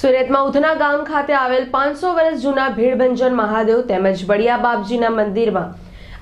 સુરતમાં ઉધના ગામ ખાતે આવેલ પાંચસો વર્ષ જૂના ભીડભંજન મહાદેવ તેમજ બળિયા બાપજીના મંદિરમાં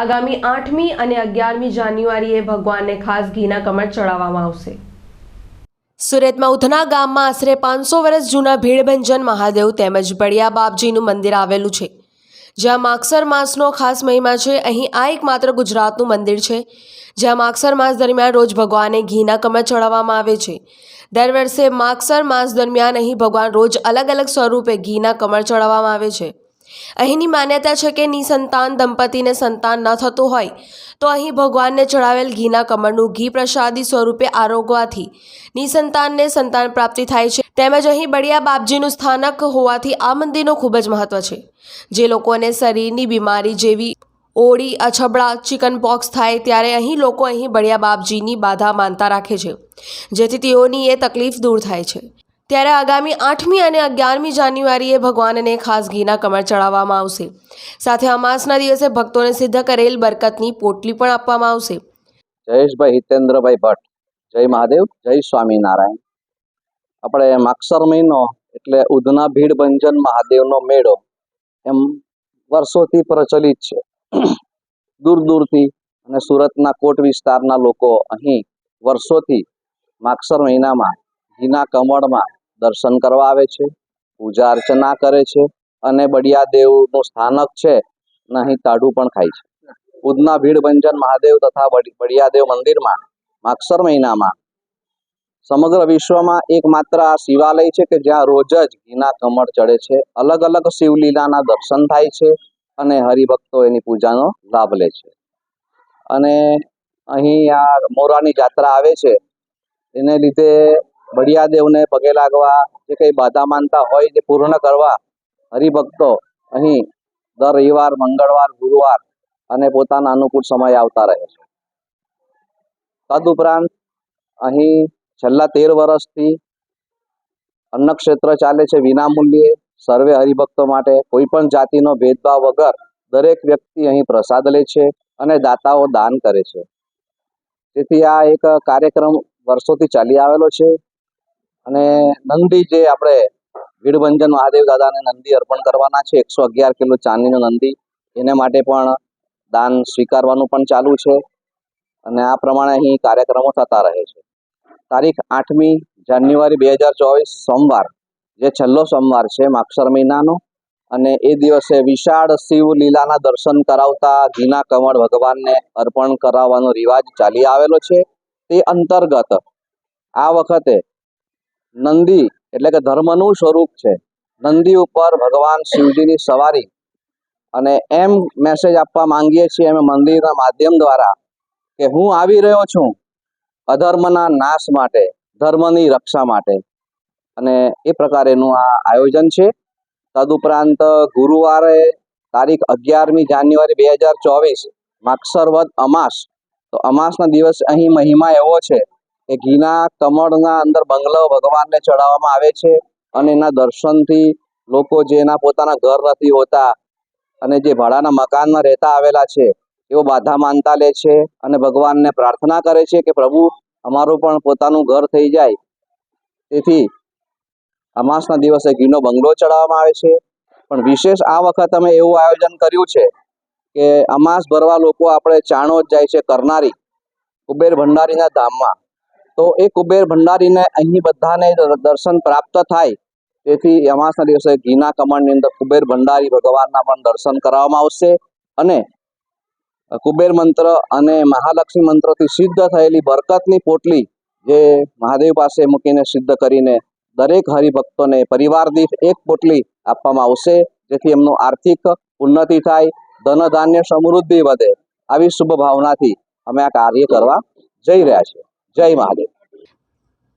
આગામી આઠમી અને અગિયારમી જાન્યુઆરીએ ભગવાનને ખાસ ઘીના કમળ ચડાવવામાં આવશે. સુરતમાં ઉધના ગામમાં આશરે પાંચસો વર્ષ જૂના ભીડભંજન મહાદેવ તેમજ બળિયા બાપજીનું મંદિર આવેલું છે. જ્યાં માગસર માસનો ખાસ મહિમા છે, અહીં આ એકમાત્ર ગુજરાતનું મંદિર છે. જ્યાં માગસર માસ દરમિયાન રોજ ભગવાનને ઘીના કમળ ચડાવવામાં આવે છે. દર વર્ષે માગસર માસ દરમિયાન અહીં ભગવાન રોજ અલગ અલગ સ્વરૂપે ઘીના કમળ ચડાવવામાં આવે છે. અહીંની માન્યતા છે કે નિસંતાન દંપતીને સંતાન ન થતું હોય. તો અહીં ભગવાનને ચડાવેલ ઘીના કમળનું ઘી પ્રસાદી સ્વરૂપે આરોગવાથી નિસંતાનને સંતાન પ્રાપ્તિ થાય છે. તેમજ અહીં બળિયા બાપજીનું સ્થાનક હોવાથી આ મંદિરનું ખૂબ જ મહત્વ છે. જે લોકોને શરીરની બીમારી જેવી ઓળી, અછબડા, ચિકન પોક્સ થાય ત્યારે અહીં લોકો અહીં બળિયા બાપજીની બાધા માનતા રાખે છે. જેથી તેઓની એ તકલીફ દૂર થાય છે. ત્યારે આગામી આઠમી અને અગિયારમી જાન્યુઆરીએ ભગવાનને ખાસ ઘીના કમળ ચડાવવામાં આવશે. સાથે અમાસના દિવસે ભક્તોને સિદ્ધ કરેલ બરકતની પોટલી પણ આપવામાં આવશે. જયેશભાઈ હિતેન્દ્રભાઈ ભટ્ટ. જય મહાદેવ, જય સ્વામિનારાયણ. આપણે માક્ષર મહિનો એટલે ઉધના ભીડ ભંજન મહાદેવનો મેળો એમ વર્ષોથી પ્રચલિત છે. દૂર દૂરથી અને સુરતના કોટ વિસ્તારના લોકો અહીં વર્ષોથી માગસર મહિનામાં ઘીના કમળમાં દર્શન કરવા આવે છે, પૂજા અર્ચના કરે છે અને બળિયાદેવનું સ્થાનક છે અને અહીં પણ ખાય છે. ઉદના ભીડ ભંજન મહાદેવ તથા બળી- બળિયાદેવ મંદિરમાં માગસર મહિનામાં સમગ્ર વિશ્વમાં એકમાત્ર આ શિવાલય છે કે જ્યાં રોજ જ ઘીના કમળ ચડે છે, અલગ અલગ શિવલીલાના દર્શન થાય છે અને હરિભક્તો એની પૂજાનો લાભ લે છે. અને અહીં આ મોરાની જાત્રા આવે છે, એને લીધે બળિયાદેવને પગે લાગવા, જે કંઈ બાધા માનતા હોય તે પૂર્ણ કરવા હરિભક્તો અહીં દર રવિવાર, મંગળવાર, ગુરુવાર અને પોતાના અનુકૂળ સમય આવતા રહે છે. તદુપરાંત અહીં છેલ્લા તેર વર્ષથી અન્નક્ષેત્ર ચાલે છે વિનામૂલ્યે. સર્વે હરિભક્તો માટે કોઈ પણ જાતિનો ભેદભાવ વગર દરેક વ્યક્તિ અહીં પ્રસાદ લે છે અને દાતાઓ દાન કરે છે. તેથી આ એક કાર્યક્રમ વર્ષોથી ચાલી આવેલો છે. અને નંદી જે આપણે ભીડભંજન મહાદેવ દાદાને નંદી અર્પણ કરવાના છે, એકસો અગિયાર કિલો ચાંદીનો નંદી. એને માટે પણ દાન સ્વીકારવાનું પણ ચાલુ છે અને આ પ્રમાણે અહીં કાર્યક્રમો થતા રહે છે. તારીખ આઠમી જાન્યુઆરી બે હજાર ચોવીસ સોમવાર, જે છેલ્લો સોમવાર છે માક્ષર મહિનાનો, અને એ દિવસે વિશાળ શિવ લીલાના દર્શન કરાવતા ઘીના કમળ ભગવાનને અર્પણ કરાવવાનો રિવાજ ચાલી આવેલો છે. તે અંતર્ગત આ વખતે નંદી એટલે કે ધર્મનું સ્વરૂપ છે. નંદી ઉપર ભગવાન શિવજીની સવારી અને એમ મેસેજ આપવા માંગીએ છીએ અમે મંદિરના માધ્યમ દ્વારા કે હું આવી રહ્યો છું અધર્મના નાશ માટે, ધર્મની રક્ષા માટે. અને એ પ્રકારેનું આ આયોજન છે. તદુપરાંત ગુરુવારે તારીખ અગિયારમી જાન્યુઆરી બે હજાર ચોવીસ માક્ષરવદ અમાસ. તો અમાસના દિવસ અહીં મહિમા એવો છે કે ઘીના કમળના અંદર બંગલો ભગવાનને ચડાવવામાં આવે છે અને એના દર્શનથી લોકો જેના પોતાના ઘર નથી હોતા અને જે ભાડાના મકાનમાં રહેતા આવેલા છે એઓ બાધા માનતા લે છે અને ભગવાનને પ્રાર્થના કરે છે કે પ્રભુ, અમારું પણ પોતાનું ઘર થઈ જાય. તેથી અમાસના દિવસે ઘીનો બંગલો ચડાવવામાં આવે છે. પણ વિશેષ આ વખત અમે એવું આયોજન કર્યું છે કે અમાસ ભરવા લોકો આપણે ચાણોદ જાય છે કરનારી, કુબેર ભંડારીના ધામમાં. તો એ કુબેર ભંડારીને અહીં બધાને દર્શન પ્રાપ્ત થાય. તેથી અમાસના દિવસે ઘીના કમળની અંદર કુબેર ભંડારી ભગવાનના પણ દર્શન કરાવવામાં આવશે અને કુબેર મંત્ર અને મહાલક્ષ્મી મંત્રથી સિદ્ધ થયેલી બરકતની પોટલી જે મહાદેવ પાસે મૂકીને સિદ્ધ કરીને દરેક હરિભક્તોને પરિવાર દીઠ એક પોટલી આપવામાં આવશે, જેથી એમનું આર્થિક ઉન્નતિ થાય ધન ધાન્ય સમૃદ્ધિ વધે. આવી શુભ ભાવનાથી અમે આ કાર્ય કરવા જઈ રહ્યા છીએ. જય મહાદેવ.